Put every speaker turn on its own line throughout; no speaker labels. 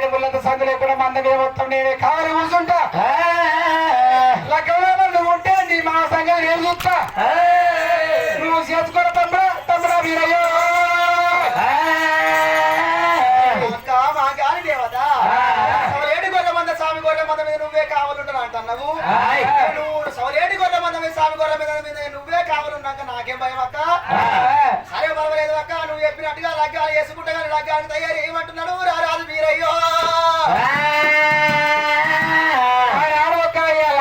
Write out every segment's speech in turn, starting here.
ఏది ముళ్ళంత సందులో కూడా మంద మీద మొత్తం నేనే కావాలి కూర్చుంటా. లగ్గంలో నువ్వు ఉంటే నీ మా సంగతి నేను చూస్తా. నువ్వు చేసుకున్న తమ్ముడా తమ్ముడా వీరయ్యో.
అక్క మా గాలి దేవత. సవలేటి గొర్రె మంద స్వామి గొర్రె మంద మీద నువ్వే కావాలంటున్నా అంటున్నావు. నువ్వు సవలేటి గొర్రె మంద మీద స్వామి గొర్రె మీద నువ్వే కావాలన్నాక నాకేం భయం అక్క సరే పర్వాలేదు అక్క నువ్వు చెప్పినట్టుగా లగ్గాలు వేసుకుంటే కానీ లగ్గాలు తయారు ఏమంటున్నాడు రారాజు మీరయ్యో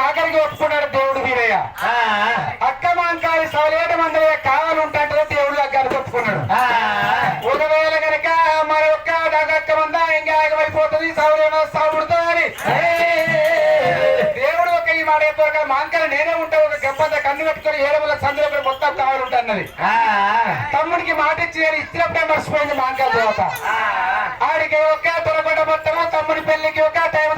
ఆఖరికి ఒప్పుకున్నాడు దేవుడు వీరయ్య. అక్క సవలేట కావాలంటే దేవుడు ఒకవేళ కనుక డగక్క మంద ఇంకా ఆగమైపోతుంది దేవుడు ఒక ఈ మాట నేనే ఉంటా ఒక గంపంత కన్ను పెట్టుకొని ఏడవల సందులో మొత్తం కావాలంటున్నది తమ్ముడికి మాట ఇచ్చి నేను ఇచ్చినప్పుడే మర్చిపోయింది మాంకర దేవత. ఆడికి ఒక తొలగొండ మొత్తము తమ్ముడి పెళ్ళికి ఒక టైం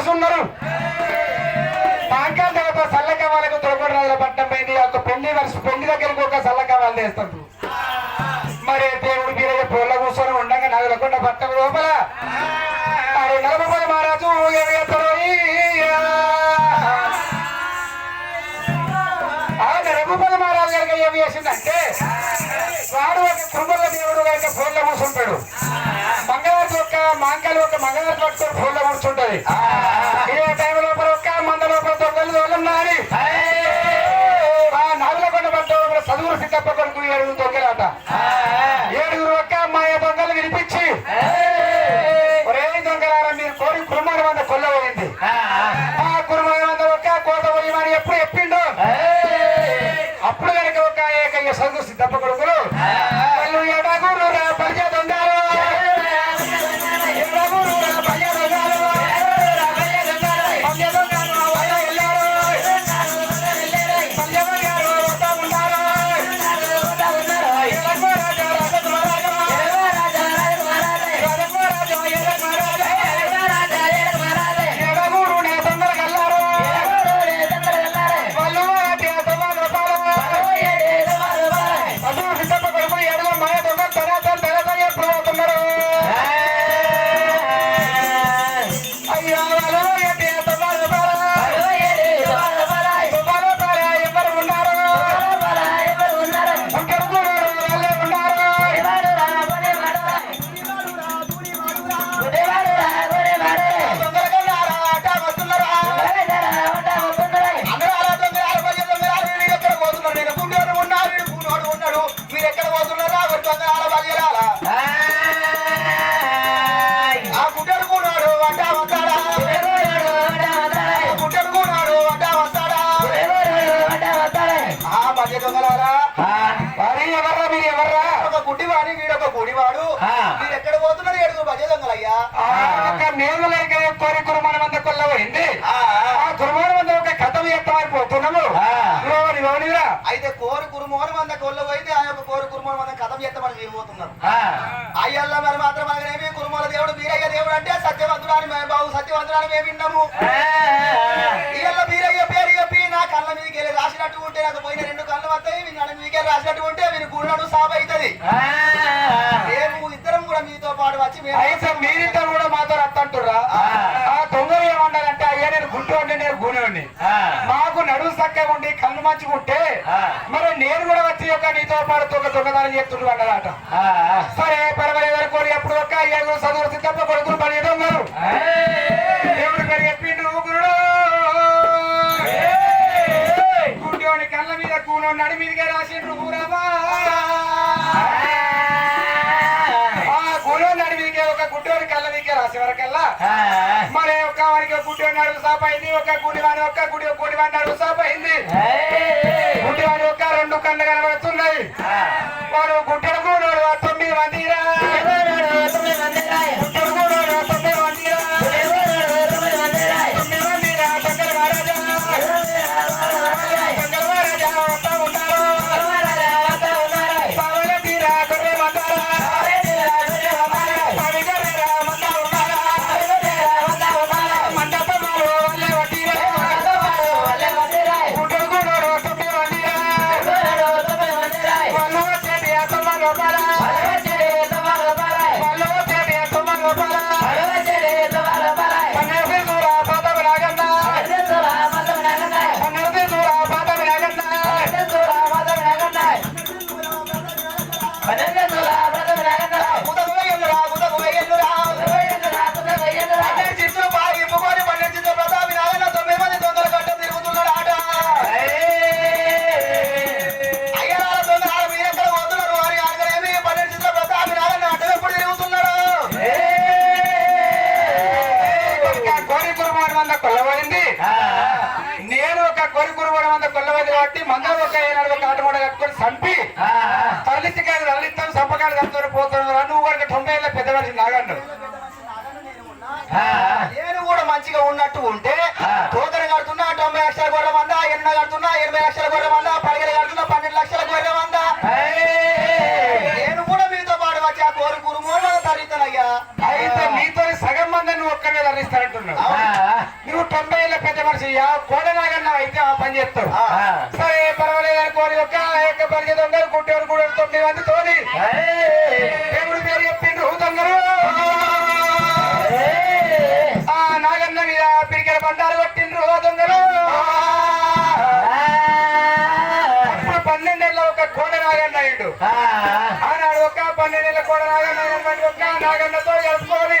కాబట్టి కూర్చున్నారు మాంకాల దేవత సల్ల కమాలకు తొలగొండ రాజుల పట్టం పోయింది. ఒక పెళ్ళి వర్ష పెళ్ళి దగ్గరికి ఒక సల్లక వాళ్ళు వేస్తారు మరి దేవుడు మీద పొల్ల కూర్చొని ఉండగా నగలకొండ పట్టం లోపల. మరి నలభై మహారాజు ఎగెత్తరోయి. మహారాజు గారికి ఏం చేసిందంటే వాడు ఒక కుటుంబ దేవుడు కనుక ఫోన్ల కూర్చుంటాడు. మాంకాలు ఒక మంగళవారి పట్టుకొని ఫోన్ల కూర్చుంటది ఇదే టైం లోపల ఒక్క మంద లోపల దొంగలు దొంగలున్నారని ఆ నగలకొండ పట్టం చదువులు సిద్ధప్ప కొడుకు ఏడుగురు దొంగలాట ఏడుగురు ఒక్క అమ్మాయి దొంగలు వినిపించి ఒరే దొంగలారా మీరు కోరి ఆ ఒక్క కోట పోయమని ఎప్పుడు చెప్పిండు అప్పుడు కనుక ఒక ఏకయ్య చదువు సిద్ధప్ప కొడుకులు. ఒక లేక కోరి కురుమాన మంద కొల్లబోయింది ఆ కురుమాన మంద ఒక కథ చెప్తామని పోతున్నాము లోని లోనిరా
అయితే కోరి కురుమోని మంద కొల్లబోయింది ఆ యొక్క కోరి కురుమోని మంద కథం చేస్తామని మీరు పోతున్నారు అయ్యల్ల మరి మాత్రం మనమేమి కురుమోల దేవుడు వీరయ్య దేవుడు అంటే సత్యవంతుడాని మేము బాబు సత్యవంతుడాని మేము విన్నాము. ఇయ్యల్ల వీరయ్య పేరు చెప్పి నా కళ్ళ మీదకి వెళ్ళి రాసినట్టు ఉంటే నాకు పోయిన రెండు కళ్ళు వస్తాయి వెళ్ళి రాసినట్టు ఉంటే వీని గుళ్ళడు సాబ్ అవుతుంది
అయితే మీరిద్దరు కూడా మాతో రత్తంటురా ఆ. దొంగలు ఏమన్నారంటే అయ్యా నేను గుంటూ ఉంటే నేను గూనేవాడిని మాకు నడువు చక్కగా ఉండి కళ్ళు మంచుకుంటే మరి నేను కూడా వచ్చి ఒక నీతో పాటు ఒక దొంగతనం చేస్తుండ్రు అన్నదాట సరే పర్వాలేదు అనుకోని ఎప్పుడు ఒక అయ్యారు చదువు సిద్ధప్ప కొడుకులు పని దొంగలు దేవుడు గారు చెప్పిండు గురుడు గుండెని కళ్ళ మీద కూనో నడి మీదకే రాసిండ్రు ఊరమా గుడ్డోని కళ్ళ మీదకే రాసే వరకల్లా? మరి ఒక వారికి ఒక గుడ్డి నడుగు సాప్ అయింది ఒక గుడి వాడి ఒక్క గుడి ఒక గుడి వాడి నడుగు సాప్ అయింది గుడ్డి వాడి ఒక్క రెండు కళ్ళు కనబడుతున్నాయి. వాడు గుడ్డడు కూడా తొమ్మిది మందిరా తొమ్మిది
మందితో దేవుడు పేరు చెప్పిండ్రు దొంగలు ఆ నాగన్న మీద పిడికెల పండాలు కొట్టిండ్రు ఓ దొంగలు అప్పుడు పన్నెండేళ్ళ ఒక కోడ నాగన్న అయ్యిండు ఆనాడు ఒక పన్నెండేళ్ళ కోడ నాగన్న ఒక నాగన్నతో కలుపుకొని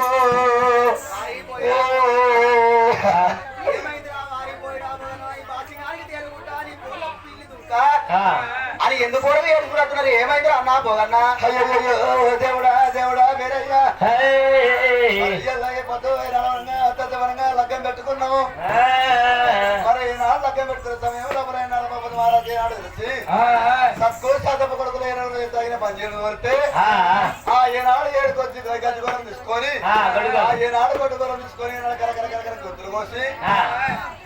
ఎందుకు కూడా ఏడుకుంటున్నారు ఏమైంది అన్నా పోగన్నా అయ్యో దేవుడా దేవుడా మీరయ్యా. లగ్గం పెట్టుకున్నాము మరి ఈనాడు లగ్గం పెట్టుకున్న సమయంలో మరి నడపతి మహారాజు నాడు తెలిసి కొడుకులు ఏనాడు తగిన పనిచేయడం వస్తే ఆ ఏనాడు ఏడుకొచ్చి గజ్జగొరం తీసుకొని ఏనాడు కొట్టుకొరం తీసుకొని ఈనాడు గొంతులు కోసి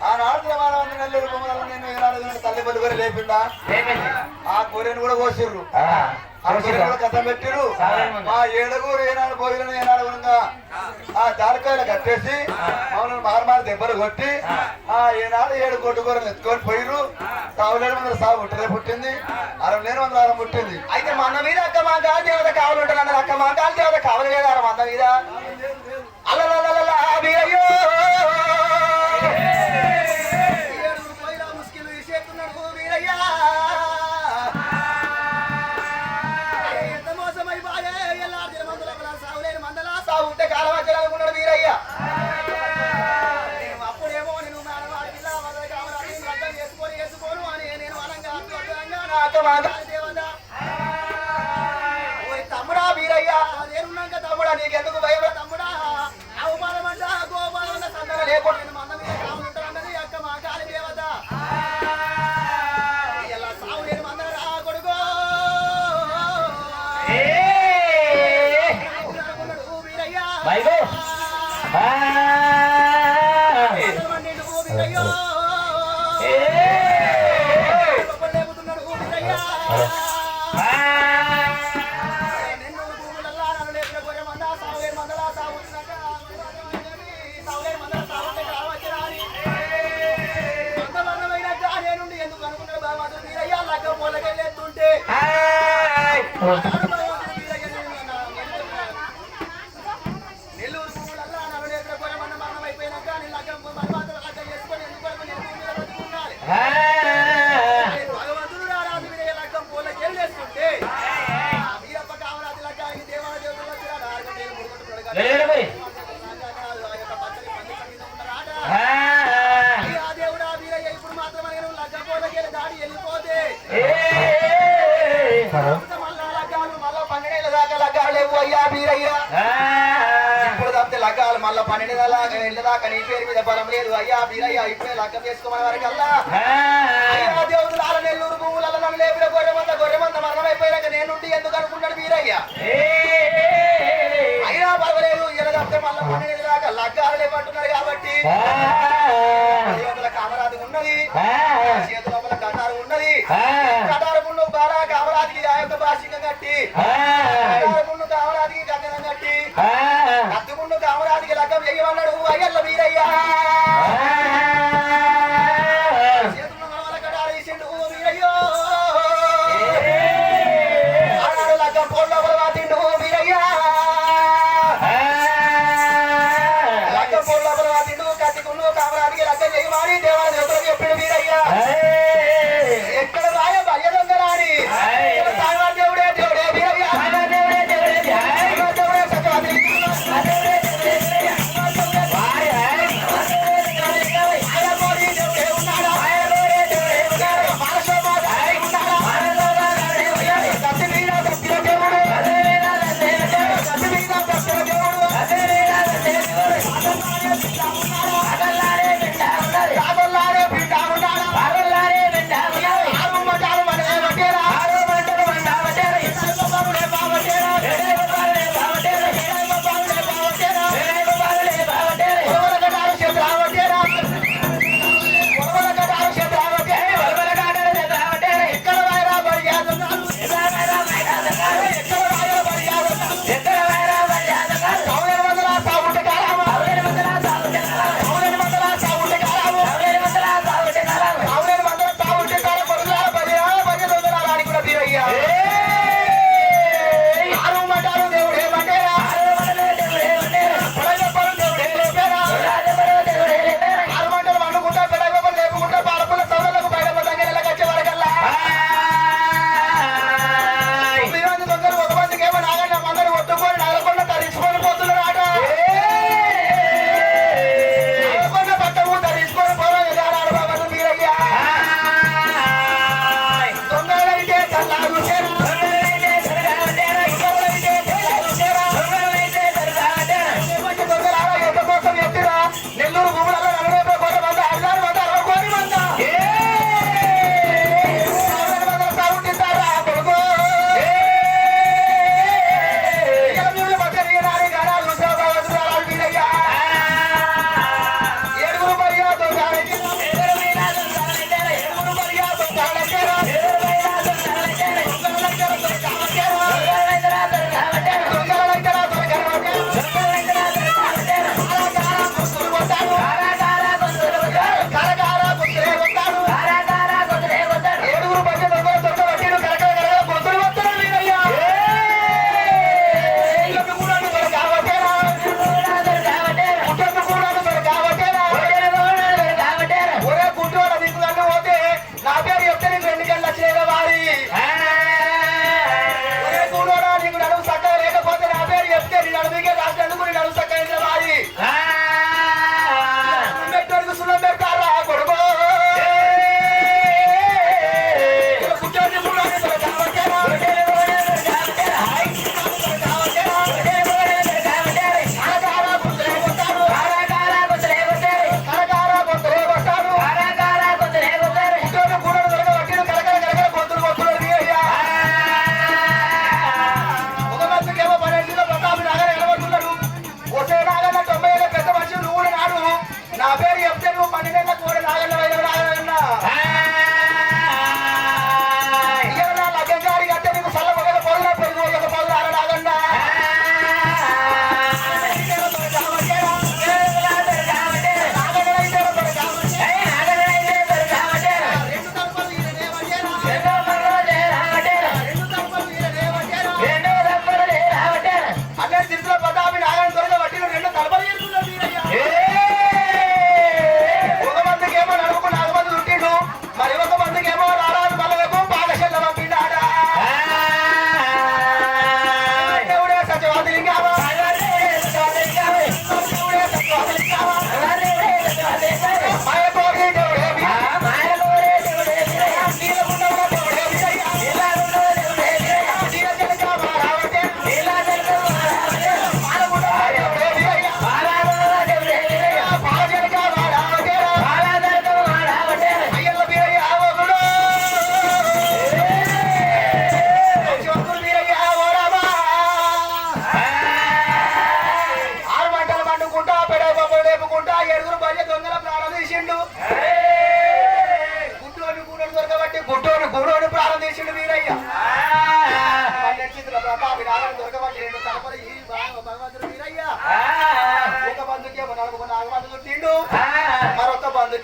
ఆనాడు ప్రమాణం నెల్లూరు బొమ్మల నేను ఏనాడు తల్లి పలుకొని లేపిండా? ఆ కూరని కూడా కోసిర్రు. ఆ కూరని కూడా కథ పెట్టిరు ఆ ఏడుగురు ఏనాడు పోయిన ఏనాడు ఉండగా ఆ జాలకాయలు కట్టేసి మమ్మల్ని మారమారి దెబ్బలు కొట్టి ఆ. ఏనాడు ఏడు కొట్టుకూరలు ఎత్తుకొని పోయిరు సావులేని వందల సాగు పుట్టలే పుట్టింది. అరం లేని వందల అరం పుట్టింది. అయితే మన మీద అక్క మా గాలి దేవత కావాలి ఉంటాను అక్క మా గాలి దేవత కావాలి లేదా అరం మన మీద అల్లలల్లలల్లా, అయ్యో అర్థంగా నా అక్క మాట్లాడి దేవదా ఓయ్ తమ్ముడా వీరయ్య నేనున్నాక తమ్ముడా నీకెందుకు భయం ఇప్పుడే లగ్గం చేసుకోమని అయ్యా దేవుడు లాల నెల్లూరు భూములలో నన్ను లేపిన గొర్రె మంద గొర్రె మంద మరణమైపోయాక నేనుండి ఎందుకు అనుకున్నాడు వీరయ్య? అయినా పర్వాలేదు తప్పితే మళ్ళా పన్నెండు దాకా లగ్గాలు లేవంటున్నారు కాబట్టి చేతుల కామరాజు ఉన్నది చేతుల లోపల కటారు ఉన్నది కటారు ముందు బాలా కామరాజుకి ఆ యొక్క భాషిక కట్టి కటారు ముందు కామరాజుకి గగ్గనం కట్టి కత్తి ముందు కామరాజుకి లగ్గం చెయ్యమన్నాడు అయ్యల్ల వీరయ్యా!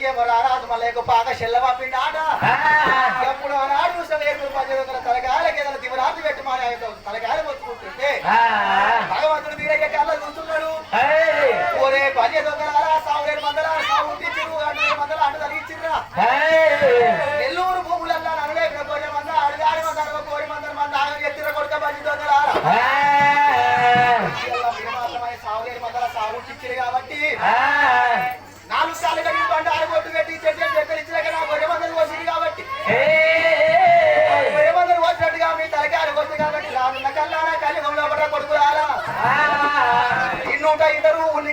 మరొక బంధుకేమో రారాజు మళ్ళీ పాక చెల్ల పంపిండు ఆట ఎప్పుడు ఆనాడు చూసిన వందల తలకాయలకి ఏదైనా దివరాత్రి పెట్టి మా తలకాయలు మొత్తుకుంటుంటే భగవంతుడు వీరయ్య కళ్ళ చూస్తున్నాడు. ఒరే పది దొంగలారా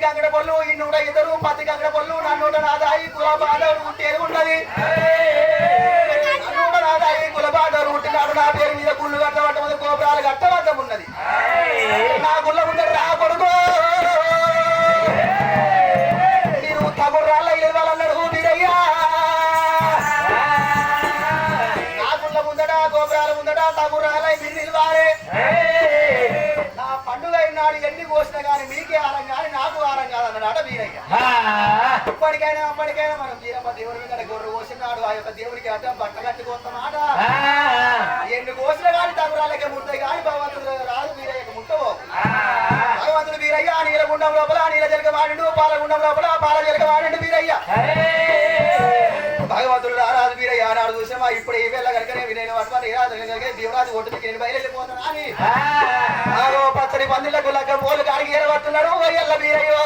కంకడ పళ్ళు ఇన్నూట ఇద్దరు పత్తి కంకడ పళ్ళు నన్నూట నాదాయి కులబాదరు ఉంటేది ఉన్నది. నన్నూట నాదాయి కులబాదరు ఉంటున్నాడు నా పేరు మీద ఇప్పటికైనా అప్పటికైనా మనం వీరమ్మ దేవుడి మీద గొర్రె కోసినాడు. ఆ యొక్క దేవుడికి అడ్డం బట్ట కట్టుకోస్తామాట ఎన్ని కోసిన గాని తగురాలకే ముట్టాయి గాని భగవంతుడు రాదు వీరయ్యకు ముట్టవు. భగవంతుడు వీరయ్య నీలగుండం లోపల నీల జలక వాడిండు పాలగుండం లోపల పాల జలక వాడిండు వీరయ్య. భగవంతుడు రారాజు వీరయ్య నాడు చూసామా ఇప్పుడు ఈ వేళ కనుకనే వినైన వాటి రాజు కనుక దేవురాజు ఒడ్డుకి నేను బయలుదేరిపోతాను అని. ఆగో పచ్చని పందిళ్ళకు లక్క పోలు కాడికి ఎరవట్టున్నాడు ఎల్ల వీరయ్యో.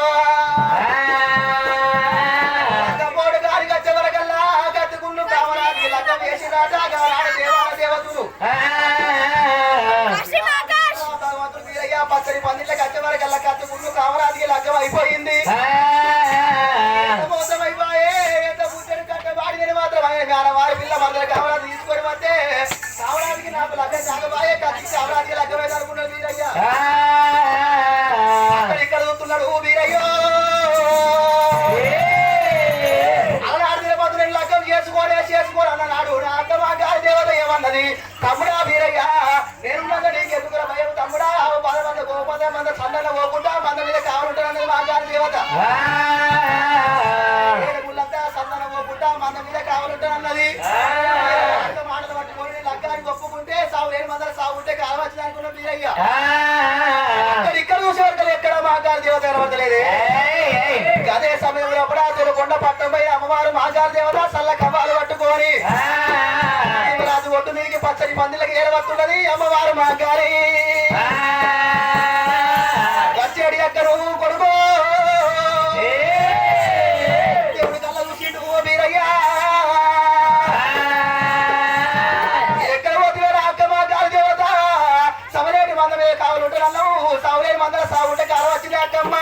లగ్గం అయిపోయింది. మోసం అయిపోయే ఎంత బుద్ధని కట్ట వాడిని మాత్రం వాడి పిల్ల కావడానికి తీసుకొని వస్తే? కావడానికి నాకు లగ్గం సాగబాయే కత్తి కావడానికి లగ్గమైంది అనుకున్నాడు వీరయ్య. అక్కడ ఇక్కడ చూస్తున్నాడు వీరయ్యో. తిరుపతి నేను లగ్గం చేసుకోనే చేసుకోను అన్ననాడు నా అక్క మా గారి దేవత ఏమన్నది? ఏడవస్తున్నది అమ్మవారు మా గారి వచ్చేడి అక్కడు కొడుకు. దేవుడి కళ్ళ చూసిండు వీరయ్యా. ఎక్కడ పోతున్నారు అక్క మా గారి దేవత. సమరేటి మందమే కావాలంటే అన్నావు సవరేటి మందల సాగుంటే కాలం వచ్చింది అక్కమ్మ